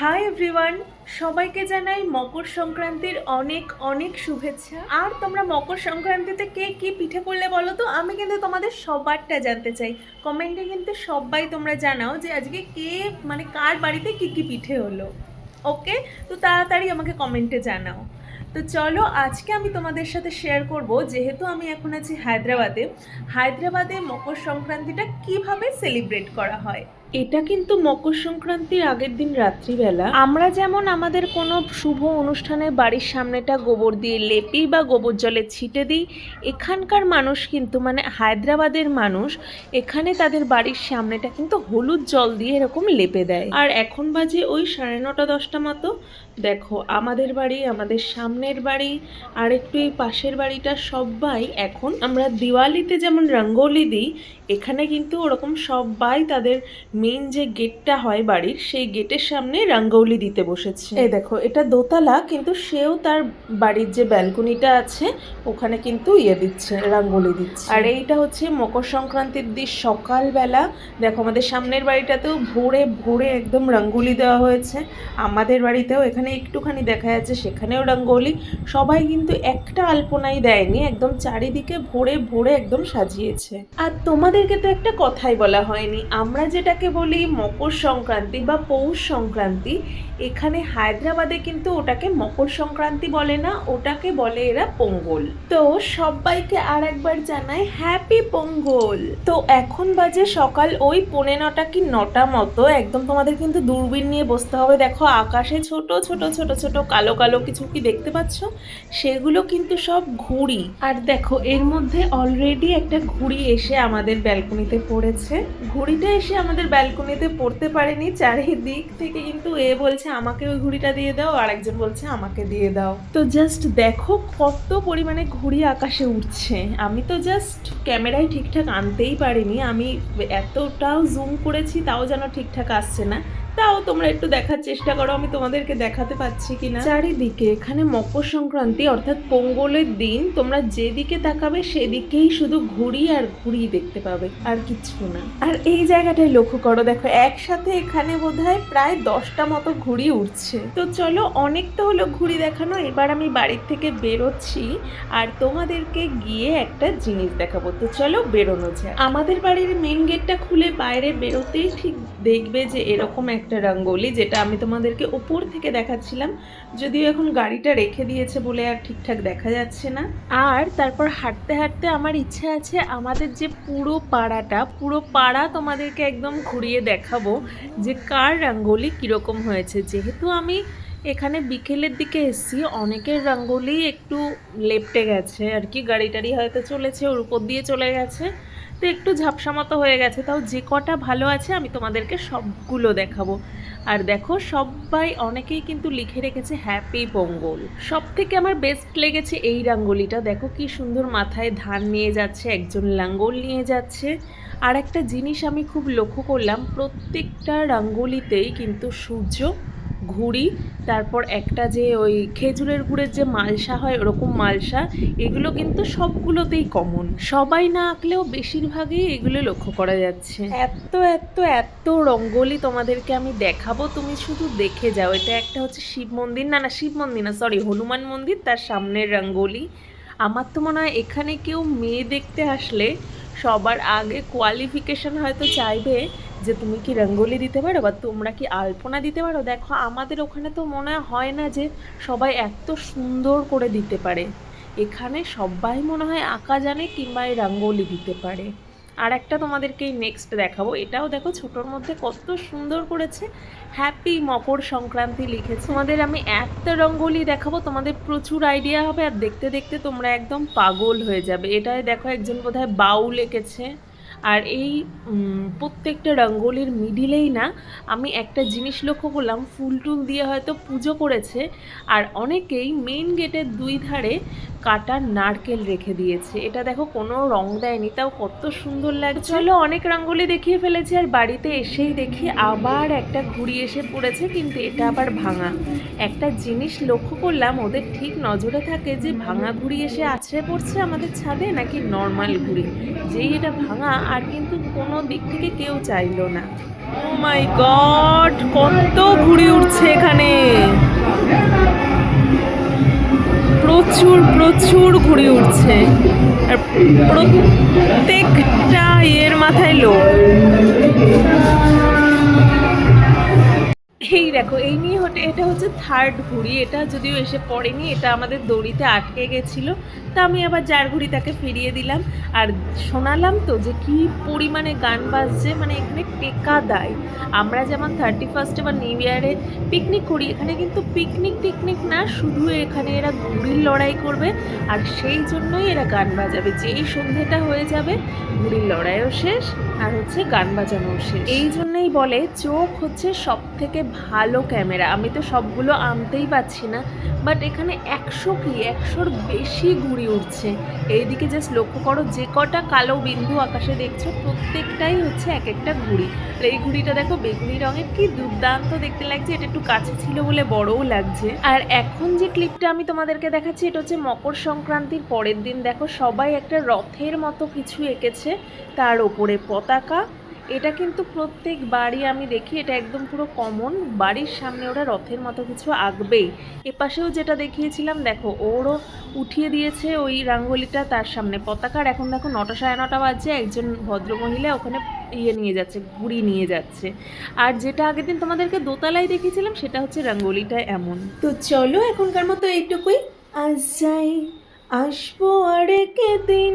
Hi everyone সবাইকে জানাই মকর সংক্রান্তির অনেক অনেক শুভেচ্ছা। আর তোমরা মকর সংক্রান্তিতে কে কি পিঠে করলে বলো তো? আমি কিন্তু তোমাদের সবারটা জানতে চাই। কমেন্টে কিন্তু সবাই তোমরা জানাও যে আজকে কে মানে কার বাড়িতে কি কি পিঠে হলো। ওকে? তো তাড়াতাড়ি আমাকে কমেন্টে জানাও। তো চলো আজকে আমি তোমাদের সাথে শেয়ার করব, যেহেতু আমি এখন আছি হায়দ্রাবাদে। হায়দ্রাবাদে মকর সংক্রান্তিটা কীভাবে সেলিব্রেট করা হয়? এটা কিন্তু মকর সংক্রান্তির আগের দিন রাত্রিবেলা। আমরা যেমন আমাদের কোনো শুভ অনুষ্ঠানে বাড়ির সামনেটা গোবর দিয়ে লেপি বা গোবর জলে ছিটে দিই, এখানকার মানুষ কিন্তু মানে হায়দ্রাবাদের মানুষ, এখানে তাদের বাড়ির সামনেটা কিন্তু হলুদ জল দিয়ে এরকম লেপে দেয়। আর এখন বাজে ওই সাড়ে নটা, দশটা মতো। দেখো, আমাদের বাড়ি, আমাদের সামনের বাড়ি আর একটু এই পাশের বাড়িটা সবাই এখন আমরা দিওয়ালিতে যেমন রঙ্গোলি দিই, এখানে কিন্তু ওরকম সবাই তাদের মেন যে গেটটা হয় বাড়ির, সেই গেটের সামনে রঙ্গোলি দিতে বসেছে। এই দেখো, এটা দোতলা, কিন্তু সেও তার বাড়ির যে ব্যালকনিটা আছে, ওখানে কিন্তু ইয়ে দিচ্ছে রঙ্গোলি দিচ্ছে। আর এইটা হচ্ছে মকর সংক্রান্তির দিন, সকালবেলা। দেখো, আমাদের সামনের বাড়িটাতেও ভোরে ভোরে একদম রঙ্গোলি দেওয়া হয়েছে। আমাদের বাড়িতেও এখানে একটুখানি দেখা যাচ্ছে, সেখানেও রঙ্গোলি সবাই কিন্তু একটা আলপনাই দেয়নি, একদম চারিদিকে ভোরে ভোরে একদম সাজিয়েছে। আর তোমাদেরকে তো একটা কথাই বলা হয়নি, আমরা যেটাকে বলি মকর সংক্রান্তি বা পৌষ সংক্রান্তি, এখানে হায়দ্রাবাদে কিন্তু ওটাকে মকর সংক্রান্তি বলে না, ওটাকে বলে এরা পোঙ্গল। তো সবাইকে আর একবার জানাই হ্যাপি পোঙ্গল। তো এখন বাজে সকাল ওই পৌনে নটা কি নটা মতো, একদম তোমাদের কিন্তু দূরবীন নিয়ে বসতে হবে। দেখো আকাশে ছোট ছোট ছোট ছোট, কালো কালো কিছু কি দেখতে পাচ্ছ? সেগুলো কিন্তু সব ঘুড়ি। আর দেখো এর মধ্যে অলরেডি একটা ঘুড়ি এসে আমাদের ব্যালকনিতে পড়েছে। ঘুড়িটা এসে আমাদের ব্যালকনিতে পড়তে পারেনি, চারিদিক থেকে কিন্তু এ বলছে, আমাকে ওই ঘুড়িটা দিয়ে দাও, আর একজন বলছে, আমাকে দিয়ে দাও। তো জাস্ট দেখো কত পরিমাণে ঘুড়ি আকাশে উঠছে আমি তো জাস্ট ক্যামেরায় ঠিকঠাক আনতেই পারিনি। আমি এতটাও জুম করেছি, তাও যেন ঠিকঠাক আসছে না। তাও তোমরা একটু দেখার চেষ্টা করো, আমি তোমাদেরকে দেখাতে পাচ্ছি কিনা। চারিদিকে এখানে মকর সংক্রান্তি অর্থাৎ পোঙ্গলের দিন, তোমরা যেদিকে তাকাবে সেদিকেই শুধু ঘুরি আর ঘুড়ি দেখতে পাবে, আর কিছু না। আর এই জায়গাটায় লক্ষ্য করো, দেখো একসাথে এখানে বোধহয় প্রায় দশটা মতো ঘুড়ি উঠছে তো চলো অনেক তো হলো ঘুড়ি দেখানো, এবার আমি বাড়ির থেকে বেরোচ্ছি, আর তোমাদেরকে গিয়ে একটা জিনিস দেখাবো। তো চলো, বেরোনো যায় আমাদের বাড়ির মেন গেটটা খুলে বাইরে বেরোতেই ঠিক দেখবে যে এরকম একটা রঙ্গোলি যেটা আমি তোমাদেরকে উপর থেকে দেখাচ্ছিলাম, যদিও এখন গাড়িটা রেখে দিয়েছে বলে আর ঠিকঠাক দেখা যাচ্ছে না। আর তারপর হাঁটতে হাঁটতে আমার ইচ্ছা আছে আমাদের যে পুরো পাড়াটা, পুরো পাড়া তোমাদেরকে একদম ঘুরিয়ে দেখাবো যে কার রঙ্গোলি কীরকম হয়েছে। যেহেতু আমি এখানে বিকেলের দিকে এসছি, অনেকের রঙ্গোলি একটু লেপটে গেছে আর কি গাড়ি টাড়ি হয়তো চলেছে, ওর উপর দিয়ে চলে গেছে। তো একটু ঝাপসা মতো হয়ে গেছে, তাও যে কটা ভালো আছে আমি তোমাদেরকে সবগুলো দেখাবো। আর দেখো, সবাই অনেকেই কিন্তু লিখে রেখেছে হ্যাপি পঙ্গল সব থেকে আমার বেস্ট লেগেছে এই রাঙ্গোলিটা। দেখো কি সুন্দর মাথায় ধান নিয়ে যাচ্ছে, একজন লাঙ্গল নিয়ে যাচ্ছে। আর একটা জিনিস আমি খুব লক্ষ্য করলাম, প্রত্যেকটা রাঙ্গোলিতেই কিন্তু সূর্য ঘুড়ি, তারপর একটা যে ওই খেজুরের গুড়ের যে মালসা হয় ওরকম মালসা, এগুলো কিন্তু সবগুলোতেই কমন সবাই না আঁকলেও বেশিরভাগই এগুলো লক্ষ্য করা যাচ্ছে। এত এত এত রঙ্গোলি তোমাদেরকে আমি দেখাবো, তুমি শুধু দেখে যাও। এটা একটা হচ্ছে শিব মন্দির। না না, শিব মন্দির না সরি হনুমান মন্দির, তার সামনের রঙ্গোলি। আমার তো মনে হয় এখানে কেউ মেয়ে দেখতে আসলে সবার আগে কোয়ালিফিকেশন হয়তো চাইবে যে তুমি কি রঙ্গোলি দিতে পারো বা তোমরা কি আলপনা দিতে পারো? দেখো, আমাদের ওখানে তো মনে হয় না যে সবাই এত সুন্দর করে দিতে পারে। এখানে সবাই মনে হয় আঁকা জানে কিংবা এই রঙ্গোলি দিতে পারে। আর একটা তোমাদেরকে নেক্সট দেখাবো। এটাও দেখো, ছোটোর মধ্যে কত সুন্দর করেছে। হ্যাপি মকর সংক্রান্তি লিখেছে। তোমাদের আমি এত রঙ্গোলি দেখাবো, তোমাদের প্রচুর আইডিয়া হবে আর দেখতে দেখতে তোমরা একদম পাগল হয়ে যাবে। এটাই দেখো একজন বোধহয় বাউল এঁকেছে। আর এই প্রত্যেকটা রঙ্গোলির মিডিলেই না আমি একটা জিনিস লক্ষ্য করলাম, ফুল টুল দিয়ে হয়তো পুজো করেছে আর অনেকেই মেইন গেটের দুই ধারে কাটা নারকেল রেখে দিয়েছে। এটা দেখো কোনো রং দেয়নি, তাও কত সুন্দর লাগছে। চলো অনেক রঙ্গোলি দেখিয়ে ফেলেছি আর বাড়িতে এসেই দেখি আবার একটা ঘুড়ি এসে পড়েছে, কিন্তু এটা আবার ভাঙা। একটা জিনিস লক্ষ্য করলাম, ওদের ঠিক নজরে থাকে যে ভাঙা ঘুড়ি এসে আছড়ে পড়ছে আমাদের ছাদে নাকি নর্মাল ঘুড়ি? যেই এটা ভাঙা আর কিন্তু কোনো দিক থেকে কেউ চাইলো না। ও মাই গড কত ঘুড়ি উঠছে এখানে। প্রচুর প্রচুর ঘুড়ি উঠছে আর প্রত্যেকটা ইয়ের মাথায় লোক। দেখো, এই নিয়ে হটে এটা হচ্ছে থার্ড ঘুড়ি, এটা যদিও এসে পড়েনি, এটা আমাদের দড়িতে আটকে গেছিল, তা আমি আবার যার ঘুড়ি তাকে ফিরিয়ে দিলাম। আর শোনালাম তো যে কি পরিমাণে গান বাজছে মানে এখানে টেকা দেয় আমরা যেমন থার্টি ফার্স্টে বা নিউ ইয়ারে পিকনিক করি, এখানে কিন্তু পিকনিক টিকনিক না, শুধু এখানে এরা ঘুড়ির লড়াই করবে, আর সেই জন্যই এরা গান বাজাবে। যেই সন্ধ্যেটা হয়ে যাবে, ঘুড়ির লড়াইও শেষ, আর হচ্ছে গান বাজানোও শেষ। এই জন্যই বলে, চোখ হচ্ছে সব থেকে ভালো ক্যামেরা। আমি তো সবগুলো আনতেই পাচ্ছি না। বাট এখানে একশো কি? একশোর বেশি ঘুড়ি উঠছে এইদিকে জাস্ট লক্ষ্য করো, যে কটা কালো বিন্দু আকাশে দেখছ, প্রত্যেকটাই হচ্ছে এক একটা ঘুড়ি। আর এই ঘুড়িটা দেখো, বেগুনি রঙের। কি দুর্দান্ত দেখতে লাগছে। এটা একটু কাছে ছিল বলে বড়ও লাগছে। আর এখন যে ক্লিপটা আমি তোমাদেরকে দেখাচ্ছি, এটা হচ্ছে মকর সংক্রান্তির পরের দিন। দেখো, সবাই একটা রথের মতো কিছু এঁকেছে। তার ওপরে পতাকা এটা কিন্তু প্রত্যেক বাড়ি আমি দেখি, এটা একদম পুরো কমন বাড়ির সামনে ওরা রথের মতো কিছু আঁকবেই। এপাশেও যেটা দেখিয়েছিলাম, দেখো, ওরও উঠিয়ে দিয়েছে ওই রাঙ্গলিটা তার সামনে। পতাকার এখন দেখো নটা সাড়ে নটা বাজছে, একজন ভদ্রমহিলা ওখানে ইয়ে নিয়ে যাচ্ছে ঘুড়ি নিয়ে যাচ্ছে। আর যেটা আগের দিন তোমাদেরকে দোতলায় দেখিয়েছিলাম, সেটা হচ্ছে রাঙ্গলিটা এমন। তো চলো এখনকার মতো এইটুকুই। আজ যাই, আসব আর দিন।